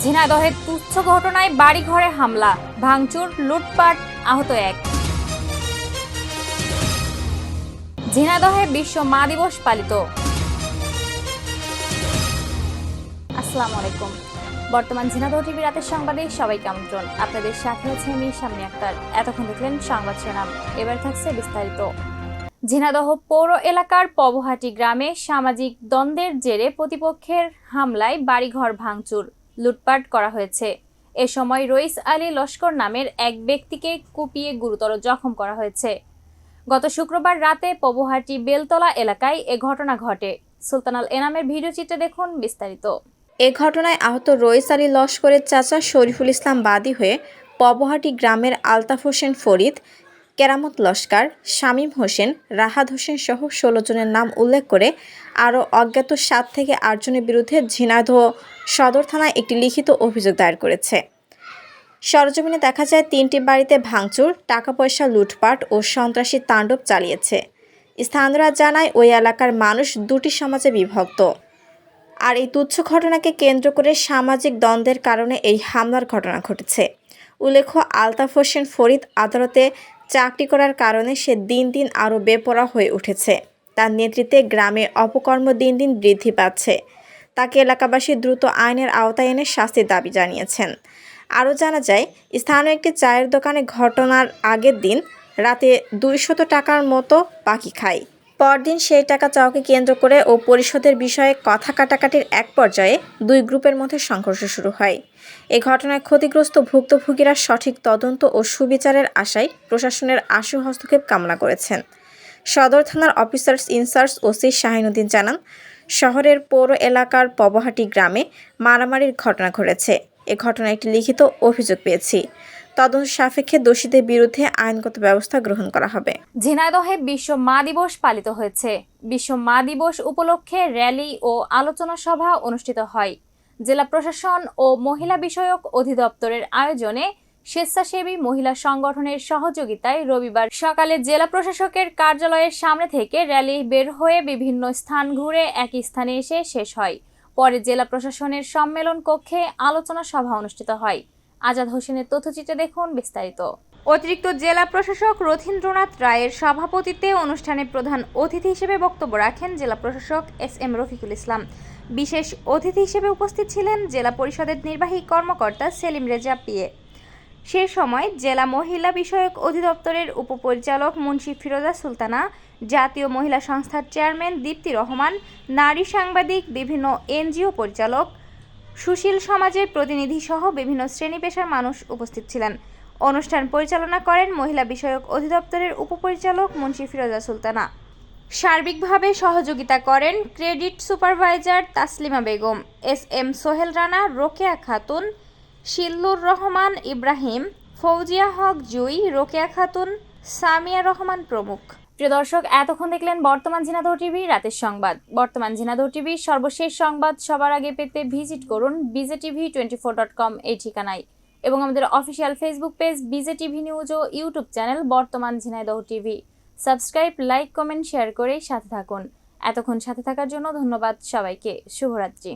ঝিনাইদহের তুচ্ছ ঘটনায় বাড়িঘরে হামলা, ভাঙচুর, লুটপাট, আহত এক। ঝিনাইদহে বিশ্ব মা দিবস পালিত। আসসালামু আলাইকুম। বর্তমান ঝিনাইদহ টিভি রাতের সংবাদে সবাইকে আমন্ত্রণ। আপনাদের সাথে আছে আমি সামনে আক্তার। এতক্ষণ দেখলেন সংবাদ শিরোনাম। এবার থাকছে বিস্তারিত। ঝিনাদহ পৌর এলাকার পবহাটি গ্রামে সামাজিক দ্বন্দ্বের জেরে প্রতিপক্ষের হামলায় বাড়িঘর ভাঙচুর। লুটপাট করা হয়েছে। এ সময় রইস আলী লস্কর নামের এক ব্যক্তিকে কুপিয়ে গুরুতর জখম করা হয়েছে। গত শুক্রবার রাতে পবহাটি বেলতলা এলাকায় এ ঘটনা ঘটে। সুলতানাল এনামের ভিডিও চিত্রে দেখুন বিস্তারিত। এ ঘটনায় আহত রইস আলী লস্করের চাচা শরীফুল ইসলাম বাদী হয়ে পবহাটি গ্রামের আলতাফ হোসেন ফরিদ কেরামত লস্কার, শামীম হোসেন, রাহাত হোসেন সহ ষোলো জনের নাম উল্লেখ করে আরও অজ্ঞাত সাত থেকে আটজনের বিরুদ্ধে ঝিনাইদহ সদর থানায় একটি লিখিত অভিযোগ দায়ের করেছে। সরজমিনে দেখা যায় তিনটি বাড়িতে ভাঙচুর টাকা পয়সা লুটপাট ও সন্ত্রাসী তাণ্ডব চালিয়েছে। স্থানীয়রা জানায় ওই এলাকার মানুষ দুটি সমাজে বিভক্ত। আর এই তুচ্ছ ঘটনাকে কেন্দ্র করে সামাজিক দ্বন্দ্বের কারণে এই হামলার ঘটনা ঘটেছে। উল্লেখ্য, আলতাফ হোসেন ফরিদ আদালতে চাকরি করার কারণে সে দিন দিন আরও বেপরা হয়ে উঠেছে। তার নেতৃত্বে গ্রামে অপকর্ম দিন দিন বৃদ্ধি পাচ্ছে। তাকে এলাকাবাসী দ্রুত আইনের আওতায় এনে শাস্তির দাবি জানিয়েছেন। আরও জানা যায়, স্থানীয় একটি চায়ের দোকানে ঘটনার আগের দিন রাতে দুইশত টাকার মতো পাখি খায়। পরদিন সেই টাকা চাওয়াকে কেন্দ্র করে ও পরিশোধের বিষয়ে কথা কাটাকাটির এক পর্যায়ে দুই গ্রুপের মধ্যে সংঘর্ষ শুরু হয়। এ ঘটনায় ক্ষতিগ্রস্ত ভুক্তভোগীরা সঠিক তদন্ত ও সুবিচারের আশায় প্রশাসনের আশু হস্তক্ষেপ কামনা করেছেন। সদর থানার অফিসার্স ইনচার্জ ওসি শাহিনুদ্দিন জানান, শহরের পৌর এলাকার পবহাটি গ্রামে মারামারির ঘটনা ঘটেছে। এ ঘটনায় একটি লিখিত অভিযোগ পেয়েছি। তদন্ত সাপেক্ষে দোষীদের বিরুদ্ধে আইনগত ব্যবস্থা গ্রহণ করা হবে। ঝিনাইদহে বিশ্ব মা দিবস পালিত হয়েছে। বিশ্ব মা দিবস উপলক্ষে র্যালি ও আলোচনা সভা অনুষ্ঠিত হয়। জেলা প্রশাসন ও মহিলা বিষয়ক অধিদপ্তরের আয়োজনে স্বেচ্ছাসেবী মহিলা সংগঠনের সহযোগিতায় রবিবার সকালে জেলা প্রশাসকের কার্যালয়ের সামনে থেকে র্যালি বের হয়ে বিভিন্ন স্থান ঘুরে একই স্থানে এসে শেষ হয়। পরে জেলা প্রশাসনের সম্মেলন কক্ষে আলোচনা সভা অনুষ্ঠিত হয়। আজাদ হোসেনের তথ্যচিত্রে দেখুন বিস্তারিত। অতিরিক্ত জেলা প্রশাসক রথীন্দ্রনাথ রায়ের সভাপতিত্বে অনুষ্ঠানে প্রধান অতিথি হিসেবে বক্তব্য রাখেন জেলা প্রশাসক এস এম রফিকুল ইসলাম। বিশেষ অতিথি হিসেবে উপস্থিত ছিলেন জেলা পরিষদের নির্বাহী কর্মকর্তা সেলিম রেজা পিএ সে সময় জেলা মহিলা বিষয়ক অধিদপ্তরের উপপরিচালক মুন্সি ফিরোজা সুলতানা, জাতীয় মহিলা সংস্থার চেয়ারম্যান দীপ্তি রহমান, নারী সাংবাদিক, বিভিন্ন এনজিও পরিচালক সুশীল সমাজের প্রতিনিধি সহ বিভিন্ন শ্রেণি পেশার মানুষ উপস্থিত ছিলেন। অনুষ্ঠান পরিচালনা করেন মহিলা বিষয়ক অধিদপ্তরের উপপরিচালক মুন্সি ফিরোজা সুলতানা। সার্বিকভাবে সহযোগিতা করেন credit supervisor Taslima Begum, S M Sohel Rana, Rokeya Khatun, Shillur Rahman Ibrahim, Fauzia Haque Jui, Rokeya Khatun, Samia Rahman প্রমুখ। প্রিয় দর্শক, এতক্ষণ দেখলেন বর্তমান ঝিনাদহ টিভি, রাতের সংবাদ। বর্তমান ঝিনাদহ টিভির সর্বশেষ সংবাদ সবার আগে পেতে ভিজিট করুন BJ TV twenty four dot com এই ঠিকানায়। এবং আমাদের official Facebook page BJ TV news ও ইউটিউব চ্যানেল বর্তমান Jhenaidah TV. Subscribe, like, comment, share করে সাথে থাকুন। এতক্ষণ সাথে থাকার জন্য ধন্যবাদ সবাইকে। শুভরাত্রি।